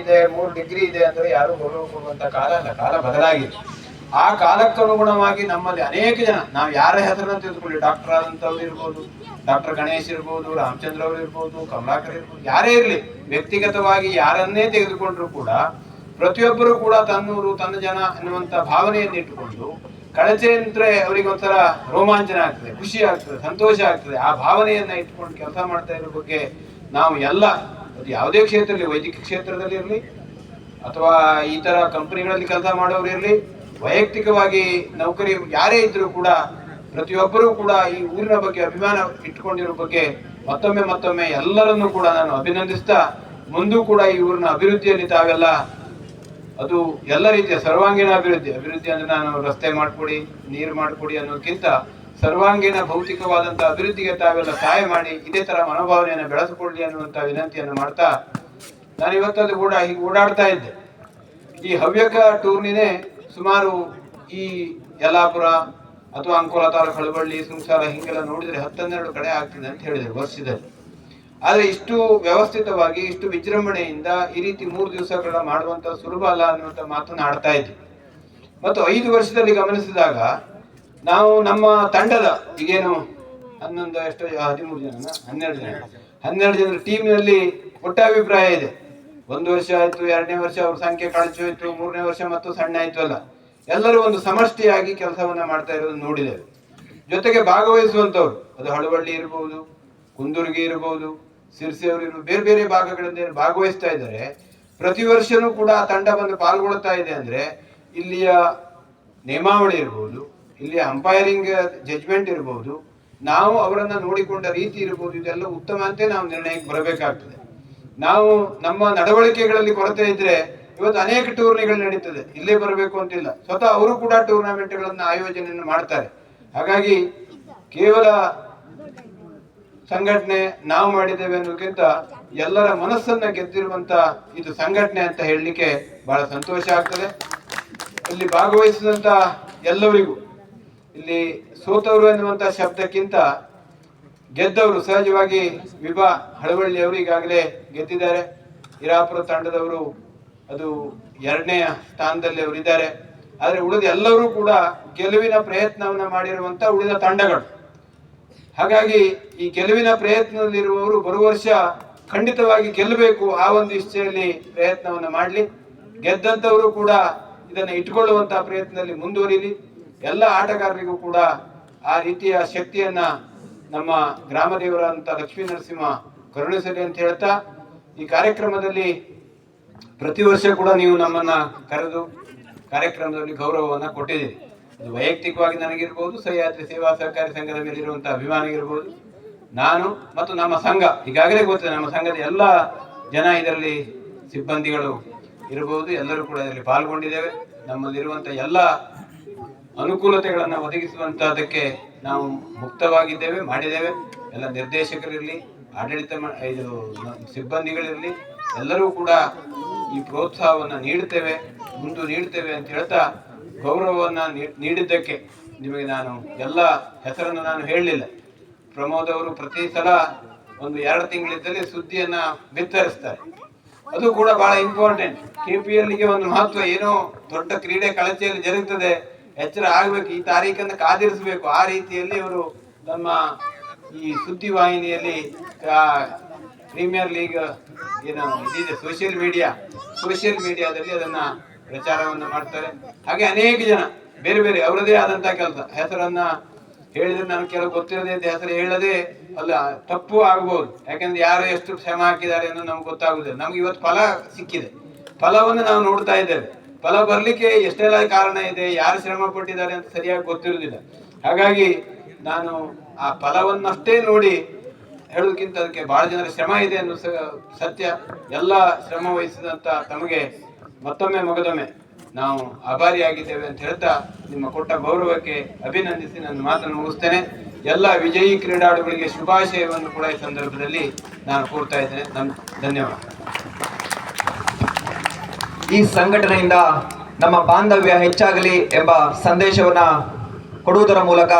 ಇದೆ, ಮೂರು ಡಿಗ್ರಿ ಇದೆ ಅಂದ್ರೆ ಯಾರು ಗೌರವ ಕೊಡುವಂತ ಕಾಲ ಅಲ್ಲ. ಕಾಲ ಬದಲಾಗಿದೆ. ಆ ಕಾಲಕ್ಕನುಗುಣವಾಗಿ ನಮ್ಮಲ್ಲಿ ಅನೇಕ ಜನ, ನಾವು ಯಾರ ಹೆಸರನ್ನ ತೆಗೆದುಕೊಳ್ಳಿ ಡಾಕ್ಟರ್ ಆದಂತವ್ರು ಇರ್ಬೋದು, ಡಾಕ್ಟರ್ ಗಣೇಶ್ ಇರ್ಬೋದು, ರಾಮಚಂದ್ರ ಅವರು ಇರ್ಬೋದು, ಕಮಲಾಕರ್ ಇರ್ಬೋದು, ಯಾರೇ ಇರ್ಲಿ, ವ್ಯಕ್ತಿಗತವಾಗಿ ಯಾರನ್ನೇ ತೆಗೆದುಕೊಂಡ್ರು ಕೂಡ ಪ್ರತಿಯೊಬ್ಬರು ಕೂಡ ತನ್ನೂರು, ತನ್ನ ಜನ ಅನ್ನುವಂತ ಭಾವನೆಯನ್ನು ಇಟ್ಟುಕೊಂಡು ಕಳಚೆ ಅಂದ್ರೆ ಅವರಿಗೆ ಒಂಥರ ರೋಮಾಂಚನ ಆಗ್ತದೆ, ಖುಷಿ ಆಗ್ತದೆ, ಸಂತೋಷ ಆಗ್ತದೆ. ಆ ಭಾವನೆಯನ್ನ ಇಟ್ಕೊಂಡು ಕೆಲಸ ಮಾಡ್ತಾ ಇರೋ ಬಗ್ಗೆ ನಾವು ಎಲ್ಲ ಅದು ಯಾವುದೇ ಕ್ಷೇತ್ರದಲ್ಲಿ, ವೈದ್ಯಕೀಯ ಕ್ಷೇತ್ರದಲ್ಲಿ ಇರಲಿ, ಅಥವಾ ಈ ತರ ಕಂಪನಿಗಳಲ್ಲಿ ಕೆಲಸ ಮಾಡೋರು ಇರಲಿ, ವೈಯಕ್ತಿಕವಾಗಿ ನೌಕರಿ ಯಾರೇ ಇದ್ರೂ ಕೂಡ, ಪ್ರತಿಯೊಬ್ಬರೂ ಕೂಡ ಈ ಊರಿನ ಬಗ್ಗೆ ಅಭಿಮಾನ ಇಟ್ಕೊಂಡಿರೋ ಬಗ್ಗೆ ಮತ್ತೊಮ್ಮೆ ಮತ್ತೊಮ್ಮೆ ಎಲ್ಲರನ್ನೂ ಕೂಡ ನಾನು ಅಭಿನಂದಿಸ್ತಾ, ಮುಂದೂ ಕೂಡ ಈ ಊರಿನ ಅಭಿವೃದ್ಧಿಯಲ್ಲಿ ತಾವೆಲ್ಲ, ಅದು ಎಲ್ಲ ರೀತಿಯ ಸರ್ವಾಂಗೀಣ ಅಭಿವೃದ್ಧಿ. ಅಭಿವೃದ್ಧಿ ಅಂದ್ರೆ ನಾನು ರಸ್ತೆ ಮಾಡ್ಕೊಡಿ, ನೀರು ಮಾಡ್ಕೊಡಿ ಅನ್ನೋದಕ್ಕಿಂತ ಸರ್ವಾಂಗೀಣ ಭೌತಿಕವಾದಂತಹ ಅಭಿವೃದ್ಧಿಗೆ ತಾವೆಲ್ಲ ಸಹಾಯ ಮಾಡಿ ಇದೇ ತರ ಮನೋಭಾವನೆಯನ್ನು ಬೆಳೆಸಿಕೊಳ್ಳಿ ಅನ್ನುವಂತ ವಿನಂತಿಯನ್ನು ಮಾಡ್ತಾ ನಾನು ಇವತ್ತಲ್ಲಿ ಕೂಡ ಹೀಗೆ ಓಡಾಡ್ತಾ ಇದ್ದೆ. ಈ ಹವ್ಯಕ ಟೂರ್ನಿನೇ ಸುಮಾರು ಈ ಯಲ್ಲಾಪುರ ಅಥವಾ ಅಂಕೋಲ ತಾಲೂಕು ಹಳಬಳ್ಳಿ ಸುಂಸಾರ ಹಿಂಗೆಲ್ಲ ನೋಡಿದ್ರೆ ಹತ್ತನ್ನೆರಡು ಕಡೆ ಆಗ್ತದೆ ಅಂತ ಹೇಳಿದ್ರು ವರ್ಷದಲ್ಲಿ. ಆದರೆ ಇಷ್ಟು ವ್ಯವಸ್ಥಿತವಾಗಿ, ಇಷ್ಟು ವಿಜೃಂಭಣೆಯಿಂದ ಈ ರೀತಿ ಮೂರು ದಿವಸಗಳ ಮಾಡುವಂತ ಸುಲಭ ಅಲ್ಲ ಅನ್ನುವಂತ ಮಾತನ್ನು ಆಡ್ತಾ ಇದ್ವಿ ಮತ್ತು ಐದು ವರ್ಷದಲ್ಲಿ ಗಮನಿಸಿದಾಗ ನಾವು ನಮ್ಮ ತಂಡದ ಈಗೇನು ಹನ್ನೊಂದು ಎಷ್ಟು ಹದಿಮೂರು ಜನ ಹನ್ನೆರಡು ಜನ. ಹನ್ನೆರಡು ಜನರ ಟೀಮ್ನಲ್ಲಿ ಒಟ್ಟ ಅಭಿಪ್ರಾಯ ಇದೆ. ಒಂದು ವರ್ಷ ಆಯ್ತು, ಎರಡನೇ ವರ್ಷ ಅವ್ರ ಸಂಖ್ಯೆ ಕಳಚು ಹೋಯ್ತು, ಮೂರನೇ ವರ್ಷ ಮತ್ತು ಸಣ್ಣ ಆಯ್ತು ಅಲ್ಲ. ಎಲ್ಲರೂ ಒಂದು ಸಮಷ್ಟಿಯಾಗಿ ಕೆಲಸವನ್ನ ಮಾಡ್ತಾ ಇರೋದು ನೋಡಿದ್ದೇವೆ. ಜೊತೆಗೆ ಭಾಗವಹಿಸುವಂತವ್ರು, ಅದು ಹಳುವಳ್ಳಿ ಇರಬಹುದು ಕುಂದುರ್ಗಿ ಇರಬಹುದು ಸಿರ್ಸಿಯವರು ಇರ್ಬೋದು, ಬೇರೆ ಬೇರೆ ಭಾಗಗಳಿಂದ ಭಾಗವಹಿಸ್ತಾ ಇದ್ದಾರೆ. ಪ್ರತಿ ವರ್ಷನೂ ಕೂಡ ಆ ತಂಡ ಬಂದು ಪಾಲ್ಗೊಳ್ತಾ ಇದೆ ಅಂದ್ರೆ ಇಲ್ಲಿಯ ನೇಮಾವಳಿ ಇರ್ಬೋದು ಇಲ್ಲಿಯ ಅಂಪೈರಿಂಗ್ ಜಡ್ಜ್ಮೆಂಟ್ ಇರಬಹುದು ನಾವು ಅವರನ್ನ ನೋಡಿಕೊಂಡ ರೀತಿ ಇರಬಹುದು ಇದೆಲ್ಲ ಉತ್ತಮ ಅಂತ ನಾವು ನಿರ್ಣಯಕ್ಕೆ ಬರಬೇಕಾಗ್ತದೆ. ನಾವು ನಮ್ಮ ನಡವಳಿಕೆಗಳಲ್ಲಿ ಕೊರತೆ ಇದ್ರೆ ಇವತ್ತು ಅನೇಕ ಟೂರ್ನಿಗಳು ನಡೀತದೆ. ಇಲ್ಲೇ ಬರಬೇಕು ಅಂತಿಲ್ಲ. ಸ್ವತಃ ಅವರು ಕೂಡ ಟೂರ್ನಮೆಂಟ್ಗಳನ್ನು ಆಯೋಜನೆಯನ್ನು ಮಾಡ್ತಾರೆ. ಹಾಗಾಗಿ ಕೇವಲ ಸಂಘಟನೆ ನಾವು ಮಾಡಿದ್ದೇವೆ ಅನ್ನೋಕ್ಕಿಂತ ಎಲ್ಲರ ಮನಸ್ಸನ್ನ ಗೆದ್ದಿರುವಂತ ಇದು ಸಂಘಟನೆ ಅಂತ ಹೇಳಲಿಕ್ಕೆ ಬಹಳ ಸಂತೋಷ ಆಗ್ತದೆ. ಇಲ್ಲಿ ಭಾಗವಹಿಸಿದಂತ ಎಲ್ಲರಿಗೂ ಇಲ್ಲಿ ಸೋತವರು ಎನ್ನುವಂತ ಶಬ್ದಕ್ಕಿಂತ ಗೆದ್ದವರು ಸಹಜವಾಗಿ ವಿಭಾ ಹಳವಳ್ಳಿಯವರು ಈಗಾಗಲೇ ಗೆದ್ದಿದ್ದಾರೆ. ಇರಾಪುರ ತಂಡದವರು ಅದು ಎರಡನೆಯ ಸ್ಥಾನದಲ್ಲಿ ಅವರು ಇದ್ದಾರೆ. ಆದ್ರೆ ಉಳಿದ ಎಲ್ಲರೂ ಕೂಡ ಗೆಲುವಿನ ಪ್ರಯತ್ನವನ್ನು ಮಾಡಿರುವಂತ ಉಳಿದ ತಂಡಗಳು. ಹಾಗಾಗಿ ಈ ಗೆಲುವಿನ ಪ್ರಯತ್ನದಲ್ಲಿರುವವರು ಬರುವ ವರ್ಷ ಖಂಡಿತವಾಗಿ ಗೆಲ್ಲಬೇಕು ಆ ಒಂದು ಇಚ್ಛೆಯಲ್ಲಿ ಪ್ರಯತ್ನವನ್ನು ಮಾಡಲಿ. ಗೆದ್ದಂತವರು ಕೂಡ ಇದನ್ನು ಇಟ್ಕೊಳ್ಳುವಂತಹ ಪ್ರಯತ್ನದಲ್ಲಿ ಮುಂದುವರಿಲಿ. ಎಲ್ಲ ಆಟಗಾರರಿಗೂ ಕೂಡ ಆ ರೀತಿಯ ಶಕ್ತಿಯನ್ನ ನಮ್ಮ ಗ್ರಾಮ ದೇವರಂತ ಲಕ್ಷ್ಮೀ ನರಸಿಂಹ ಕರುಣಿಸಲಿ ಅಂತ ಹೇಳ್ತಾ, ಈ ಕಾರ್ಯಕ್ರಮದಲ್ಲಿ ಪ್ರತಿ ವರ್ಷ ಕೂಡ ನೀವು ನಮ್ಮನ್ನ ಕರೆದು ಕಾರ್ಯಕ್ರಮದಲ್ಲಿ ಗೌರವವನ್ನ ಕೊಟ್ಟಿದ್ದೀರಿ. ಅದು ವೈಯಕ್ತಿಕವಾಗಿ ನನಗಿರ್ಬೋದು, ಸಹ್ಯಾದ್ರಿ ಸೇವಾ ಸಹಕಾರಿ ಸಂಘದ ಮೇಲೆ ಇರುವಂತಹ ಅಭಿಮಾನ ಇರ್ಬೋದು. ನಾನು ಮತ್ತು ನಮ್ಮ ಸಂಘ, ಈಗಾಗಲೇ ಗೊತ್ತಿದೆ ನಮ್ಮ ಸಂಘದ ಎಲ್ಲ ಜನ ಇದರಲ್ಲಿ ಸಿಬ್ಬಂದಿಗಳು ಇರಬಹುದು ಎಲ್ಲರೂ ಕೂಡ ಇದರಲ್ಲಿ ಪಾಲ್ಗೊಂಡಿದ್ದೇವೆ. ನಮ್ಮಲ್ಲಿರುವಂತ ಎಲ್ಲ ಅನುಕೂಲತೆಗಳನ್ನು ಒದಗಿಸುವಂತಹದಕ್ಕೆ ನಾವು ಮುಕ್ತವಾಗಿದ್ದೇವೆ, ಮಾಡಿದ್ದೇವೆ. ಎಲ್ಲ ನಿರ್ದೇಶಕರಿರಲಿ, ಆಡಳಿತ ಇದು ಸಿಬ್ಬಂದಿಗಳಿರಲಿ, ಎಲ್ಲರೂ ಕೂಡ ಈ ಪ್ರೋತ್ಸಾಹವನ್ನು ನೀಡುತ್ತೇವೆ ಮುಂದೆ ನೀಡುತ್ತೇವೆ ಅಂತ ಹೇಳ್ತಾ ಗೌರವವನ್ನು ನೀಡಿದ್ದಕ್ಕೆ ನಿಮಗೆ ನಾನು ಎಲ್ಲ ಹೆಸರನ್ನು ನಾನು ಹೇಳಲಿಲ್ಲ. ಪ್ರಮೋದ್ ಅವರು ಪ್ರತಿ ಸಲ ಒಂದು ಎರಡು ತಿಂಗಳಿದ್ದಲ್ಲಿ ಸುದ್ದಿಯನ್ನ ಬಿತ್ತರಿಸ್ತಾರೆ. ಅದು ಕೂಡ ಬಹಳ ಇಂಪಾರ್ಟೆಂಟ್ ಕೆಪಿಎಲ್ಗೆ ಒಂದು ಮಹತ್ವ ಏನೋ ದೊಡ್ಡ ಕ್ರೀಡೆ ಕಳಚೆಯಲ್ಲಿ ಜರುಗುತ್ತದೆ ಎಚ್ಚರ ಆಗ್ಬೇಕು, ಈ ತಾರೀಖನ್ನು ಕಾದಿರಿಸಬೇಕು. ಆ ರೀತಿಯಲ್ಲಿ ಇವರು ನಮ್ಮ ಈ ಸುದ್ದಿ ವಾಹಿನಿಯಲ್ಲಿ ಪ್ರೀಮಿಯರ್ ಲೀಗ್ ಏನು ಇದಿದೆ, ಸೋಷಿಯಲ್ ಮೀಡಿಯಾ, ಸೋಷಿಯಲ್ ಮೀಡಿಯಾದಲ್ಲಿ ಅದನ್ನ ಪ್ರಚಾರವನ್ನು ಮಾಡ್ತಾರೆ. ಹಾಗೆ ಅನೇಕ ಜನ, ಬೇರೆ ಬೇರೆ, ಅವರದೇ ಆದಂತ ಕೆಲಸ. ಹೆಸರನ್ನ ಹೇಳಿದ್ರೆ ನನಗೆ ಕೆಲವು ಗೊತ್ತಿರದೆ ಹೆಸರು ಹೇಳದೆ ಅಲ್ಲ, ತಪ್ಪು ಆಗ್ಬೋದು. ಯಾಕಂದ್ರೆ ಯಾರು ಎಷ್ಟು ಶ್ರಮ ಹಾಕಿದ್ದಾರೆ ಅನ್ನೋದು ನಮ್ಗೆ ಗೊತ್ತಾಗುದಿಲ್ಲ ನಮ್ಗೆ ಇವತ್ತು ಫಲ ಸಿಕ್ಕಿದೆ. ಫಲವನ್ನು ನಾವು ನೋಡ್ತಾ ಇದ್ದೇವೆ. ಫಲ ಬರ್ಲಿಕ್ಕೆ ಎಷ್ಟೆಲ್ಲ ಕಾರಣ ಇದೆ, ಯಾರು ಶ್ರಮ ಪಟ್ಟಿದ್ದಾರೆ ಅಂತ ಸರಿಯಾಗಿ ಗೊತ್ತಿರುವುದಿಲ್ಲ. ಹಾಗಾಗಿ ನಾನು ಆ ಫಲವನ್ನಷ್ಟೇ ನೋಡಿ ಹೇಳೋದಕ್ಕಿಂತ ಅದಕ್ಕೆ ಬಹಳ ಜನರ ಶ್ರಮ ಇದೆ ಅನ್ನೋ ಸತ್ಯ. ಎಲ್ಲ ಶ್ರಮ ವಹಿಸಿದಂತ ತಮಗೆ ಮತ್ತೊಮ್ಮೆ ಮೊಗದೊಮ್ಮೆ ನಾವು ಆಭಾರಿಯಾಗಿದ್ದೇವೆ ಅಂತ ಹೇಳ್ತಾ ನಿಮ್ಮ ಕೊಟ್ಟ ಗೌರವಕ್ಕೆ ಅಭಿನಂದಿಸಿ ನನ್ನ ಮಾತನ್ನು ಮುಗಿಸ್ತೇನೆ. ಎಲ್ಲ ವಿಜಯಿ ಕ್ರೀಡಾಳುಗಳಿಗೆ ಶುಭಾಶಯವನ್ನು ಕೂಡ ಈ ಸಂದರ್ಭದಲ್ಲಿ ನಾನು ಕೋರ್ತಾ ಇದ್ದೇನೆ. ಧನ್ಯವಾದ. ಈ ಸಂಘಟನೆಯಿಂದ ನಮ್ಮ ಬಾಂಧವ್ಯ ಹೆಚ್ಚಾಗಲಿ ಎಂಬ ಸಂದೇಶವನ್ನು ಕೊಡುವುದರ ಮೂಲಕ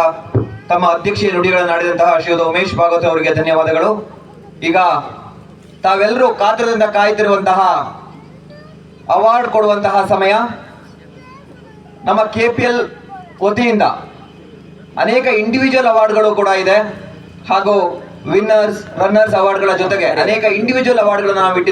ತಮ್ಮ ಅಧ್ಯಕ್ಷೀಯ ನುಡಿಗಳನ್ನು ಆಡಿದಂತಹ ಶ್ರೀಯುತ ಉಮೇಶ್ ಭಾಗವತ್ ಅವರಿಗೆ ಧನ್ಯವಾದಗಳು. ಈಗ ತಾವೆಲ್ಲರೂ ಕಾತರದಿಂದ ಕಾಯ್ತಿರುವಂತಹ ಅವಾರ್ಡ್ ಕೊಡುವಂತಹ ಸಮಯ. ನಮ್ಮ ಕೆ ಪಿ ಎಲ್ ವತಿಯಿಂದ ಅನೇಕ ಇಂಡಿವಿಜುವಲ್ ಅವಾರ್ಡ್ಗಳು ಕೂಡ ಇದೆ. ಹಾಗೂ ವಿನ್ನರ್ಸ್ ರನ್ನರ್ಸ್ ಅವಾರ್ಡ್ಗಳ ಜೊತೆಗೆ ಅನೇಕ ಇಂಡಿವಿಜುವಲ್ ಅವಾರ್ಡ್ಗಳನ್ನು ನಾವು ಇಟ್ಟಿದ್ದೇವೆ